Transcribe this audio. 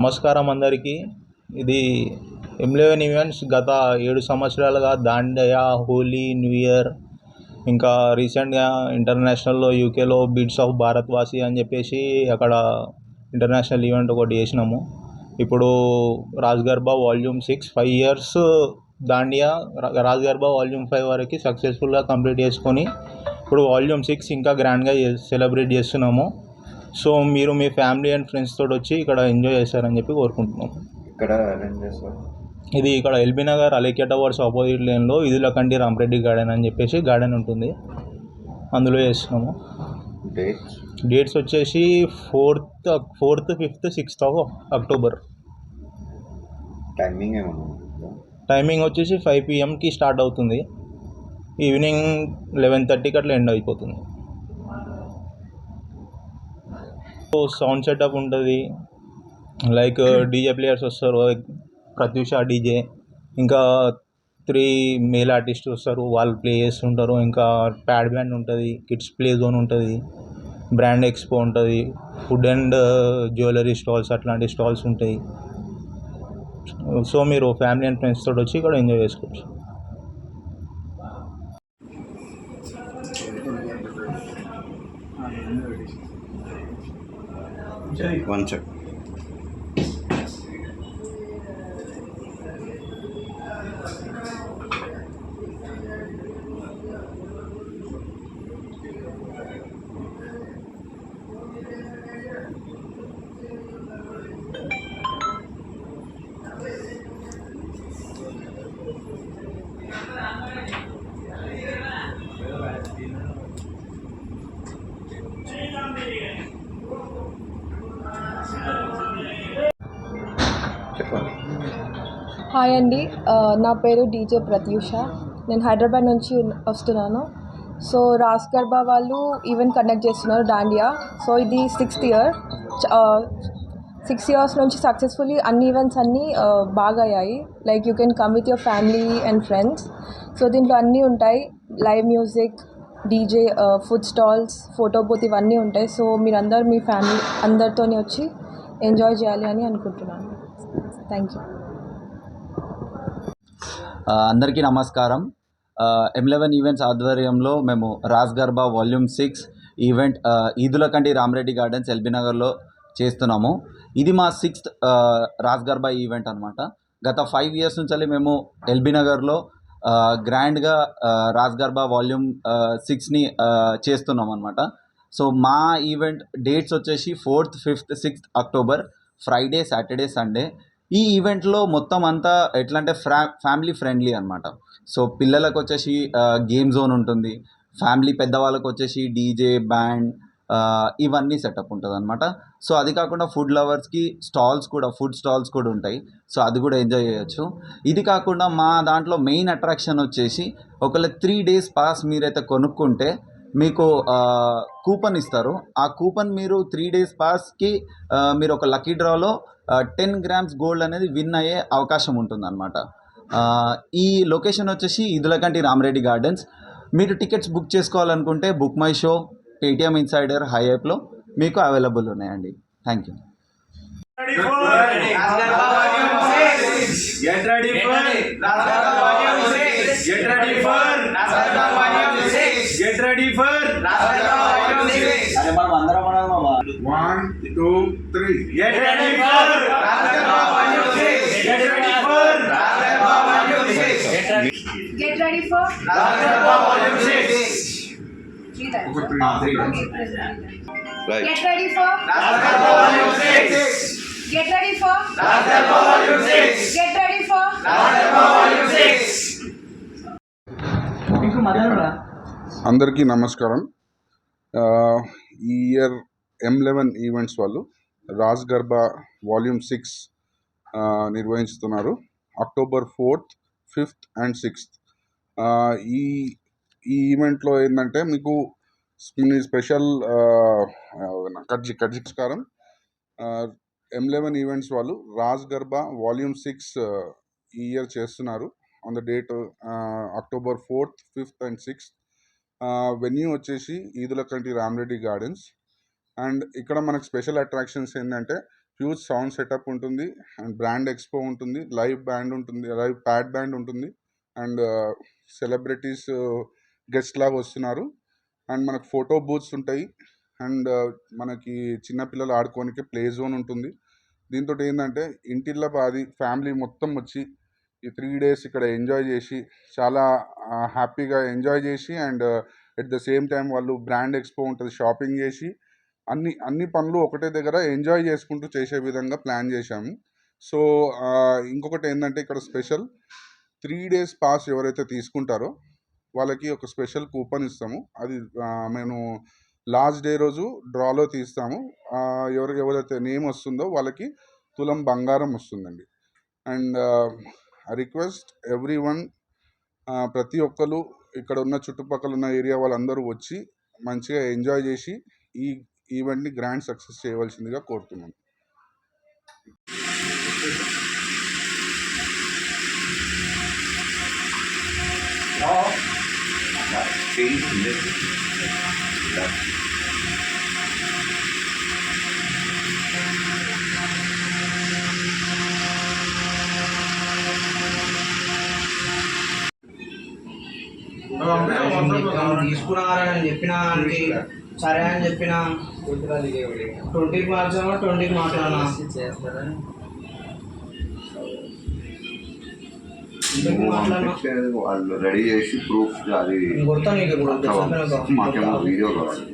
నమస్కారం అందరికీ. ఇది ఎంలెవెన్ ఈవెంట్స్ గత ఏడు సంవత్సరాలుగా దాండియా హోలీ న్యూ ఇయర్ ఇంకా రీసెంట్గా ఇంటర్నేషనల్లో యూకేలో బీట్స్ ఆఫ్ భారత్ వాసి అని చెప్పేసి అక్కడ ఇంటర్నేషనల్ ఈవెంట్ ఒకటి చేసినాము. ఇప్పుడు Raj Garba volume six five years Dandiya రా- రాజ్ గర్బా వాల్యూమ్ ఫైవ్ వరకు సక్సెస్ఫుల్గా కంప్లీట్ చేసుకొని ఇప్పుడు వాల్యూమ్ సిక్స్ ఇంకా గ్రాండ్గా సెలబ్రేట్ చేస్తున్నాము. సో మీరు మీ ఫ్యామిలీ అండ్ ఫ్రెండ్స్ తోటి వచ్చి ఇక్కడ ఎంజాయ్ చేస్తారని చెప్పి కోరుకుంటున్నాం. ఇక్కడ అరేంజ్ చేస్తారు ఇది ఇక్కడ LB Nagar Alekhya towers opposite లేన్లో Edulakanti Ramareddy garden అని చెప్పేసి గార్డెన్ ఉంటుంది. అందులో చేస్తున్నాము. డేట్స్? డేట్స్ వచ్చేసి fourth fourth fifth sixth of October. Timing? Timing వచ్చేసి ఫైవ్ పిఎంకి స్టార్ట్ అవుతుంది. ఈవినింగ్ లెవెన్ థర్టీకి అట్లా ఎండ్ అయిపోతుంది. సౌండ్ సెటప్ ఉంటుంది. లైక్ డీజే ప్లేయర్స్ వస్తారు ప్రత్యూష డీజే ఇంకా త్రీ మేల్ ఆర్టిస్ట్ వస్తారు వాళ్ళు ప్లే చేస్తుంటారు. ఇంకా ప్యాడ్ బ్యాండ్ ఉంటుంది కిడ్స్ ప్లే జోన్ ఉంటుంది బ్రాండ్ ఎక్స్పో ఉంటుంది ఫుడ్ అండ్ జ్యువెలరీ స్టాల్స్ అట్లాంటి స్టాల్స్ ఉంటాయి. సో మీరు ఫ్యామిలీ అండ్ ఫ్రెండ్స్ తోటి వచ్చి ఇక్కడ ఎంజాయ్ చేసుకోవచ్చు. వన్ చెక్ హాయ్ అండి. నా పేరు డీజే ప్రత్యూష. నేను హైదరాబాద్ నుంచి వస్తున్నాను. సో రాస్ గర్బా వాళ్ళు ఈవెంట్ కండక్ట్ చేస్తున్నారు దాండియా సో ఇది సిక్స్త్ ఇయర్. సిక్స్ ఇయర్స్ నుంచి సక్సెస్ఫుల్లీ అన్ని ఈవెంట్స్ అన్నీ బాగా అయ్యాయి like you can come with your family and friends. So దీంట్లో అన్నీ ఉంటాయి. Live music DJ food stalls photo booth ఇవన్నీ ఉంటాయి. సో మీరందరూ మీ ఫ్యామిలీ అందరితోనే వచ్చి ఎంజాయ్ చేయాలి అని అనుకుంటున్నాను. Thank you. అందరికీ నమస్కారం. ఎమ్లెవెన్ ఈవెంట్స్ ఆధ్వర్యంలో మేము Raj Garba volume six event Edulakanti Ramareddy gardens LB నగర్లో చేస్తున్నాము. ఇది మా సిక్స్త్ రాజ్ గర్బా ఈవెంట్ అనమాట గత ఫైవ్ ఇయర్స్ నుంచి మేము ఎల్బీ నగర్లో గ్రాండ్గా రాజ్ గర్బా వాల్యూమ్ సిక్స్ని చేస్తున్నాం అనమాట సో మా ఈవెంట్ డేట్స్ వచ్చేసి fourth fifth sixth October Friday Saturday Sunday ఈ ఈవెంట్లో మొత్తం అంతా ఎట్లా అంటే ఫ్రా ఫ్యామిలీ ఫ్రెండ్లీ అనమాట సో పిల్లలకు వచ్చేసి గేమ్ జోన్ ఉంటుంది. ఫ్యామిలీ పెద్దవాళ్ళకు వచ్చేసి డీజే బ్యాండ్ ఇవన్నీ సెటప్ ఉంటుంది అనమాట సో అది కాకుండా ఫుడ్ లవర్స్కి స్టాల్స్ కూడా ఫుడ్ స్టాల్స్ కూడా ఉంటాయి. సో అది కూడా ఎంజాయ్ చేయొచ్చు. ఇది కాకుండా మా దాంట్లో మెయిన్ అట్రాక్షన్ వచ్చేసి ఒకవేళ త్రీ డేస్ పాస్ మీరైతే కొనుక్కుంటే మీకు కూపన్ ఇస్తారు. ఆ కూపన్ మీరు త్రీ డేస్ పాస్కి మీరు ఒక లక్కీ డ్రాలో టెన్ గ్రామ్స్ గోల్డ్ అనేది విన్ అయ్యే అవకాశం ఉంటుందన్నమాట ఆ, ఈ లొకేషన్ వచ్చేసి ఇదులకంటి రామరెడ్డి గార్డెన్స్ మీరు టికెట్స్ బుక్ చేసుకోవాలనుకుంటే Book My Show Paytm Insider high యాప్లో మీకు అవైలబుల్ ఉన్నాయండి thank you Get ready for Rasaga Volume 6. Get ready for Rasaga Volume 6. Get ready for Rasaga Volume 6. అరే మనం అందరం One, two, three. Get ready for Rasaga Volume 6. Get ready for Rasaga Volume 6. Get ready Get ready for Rasaga Volume 6. three times. ఒక three. Three Okay, press three times. Right Get ready for Rasaga Volume 6. Get ready for Rasaga Volume 6. Get ready for Rasaga Volume 6. అందరికీ నమస్కారం ఆ, ఈ year ఎం eleven events వాళ్ళు Raj Garba volume six నిర్వహిస్తున్నారు. October fourth fifth and sixth ఈ ఈ ఈవెంట్లో ఏంటంటే మీకు మీ స్పెషల్ కడ్జి కడ్జికారం ఎం లెవెన్ ఈవెంట్స్ వాళ్ళు రాజ్ గర్భా వాల్యూమ్ సిక్స్ ఈ ఇయర్ చేస్తున్నారు. On the date October fourth fifth and sixth venue వచ్చేసి Edulakanti Ramareddy gardens and ఇక్కడ మనకు స్పెషల్ అట్రాక్షన్స్ ఏంటంటే హ్యూజ్ సౌండ్ సెటప్ ఉంటుంది అండ్ బ్రాండ్ ఎక్స్పో ఉంటుంది లైవ్ బ్యాండ్ ఉంటుంది లైవ్ ప్యాడ్ బ్యాండ్ ఉంటుంది అండ్ సెలబ్రిటీస్ గెస్ట్ లాగా వస్తున్నారు అండ్ మనకు ఫోటో బూత్స్ ఉంటాయి అండ్ మనకి చిన్నపిల్లలు ఆడుకోనికి ప్లే జోన్ ఉంటుంది. దీంతో ఏంటంటే ఇంటిల్లో పాది ఫ్యామిలీ మొత్తం వచ్చి ఈ త్రీ డేస్ ఇక్కడ ఎంజాయ్ చేసి చాలా హ్యాపీగా ఎంజాయ్ చేసి and at the same time వాళ్ళు బ్రాండ్ ఎక్స్పో ఉంటుంది షాపింగ్ చేసి అన్ని అన్ని పనులు ఒకటే దగ్గర ఎంజాయ్ చేసుకుంటూ చేసే విధంగా ప్లాన్ చేశాము సో ఇంకొకటి ఏంటంటే ఇక్కడ స్పెషల్ త్రీ డేస్ పాస్ ఎవరైతే తీసుకుంటారో వాళ్ళకి ఒక స్పెషల్ కూపన్ ఇస్తాము. అది మేము లాస్ట్ డే రోజు డ్రాలో తీస్తాము. ఎవరికి ఎవరైతే నేమ్ వస్తుందో వాళ్ళకి తులం బంగారం వస్తుందండి. అండ్ రిక్వెస్ట్ ఎవ్రీ వన్ ప్రతి ఒక్కరు ఇక్కడ ఉన్న చుట్టుపక్కల ఉన్న ఏరియా వాళ్ళందరూ వచ్చి మంచిగా ఎంజాయ్ చేసి ఈ ఈవెంట్ని గ్రాండ్ సక్సెస్ చేయవలసిందిగా కోరుతున్నాను తీసుకున్నారని చెప్పిన సరే అని చెప్పిన. ట్వంటీకి మార్చామా ట్వంటీకి ట్వంటీకి మాట్లాడనా వాళ్ళు రెడీ చేసి ప్రూఫ్ అది మాకేమో వీడియో కావాలి.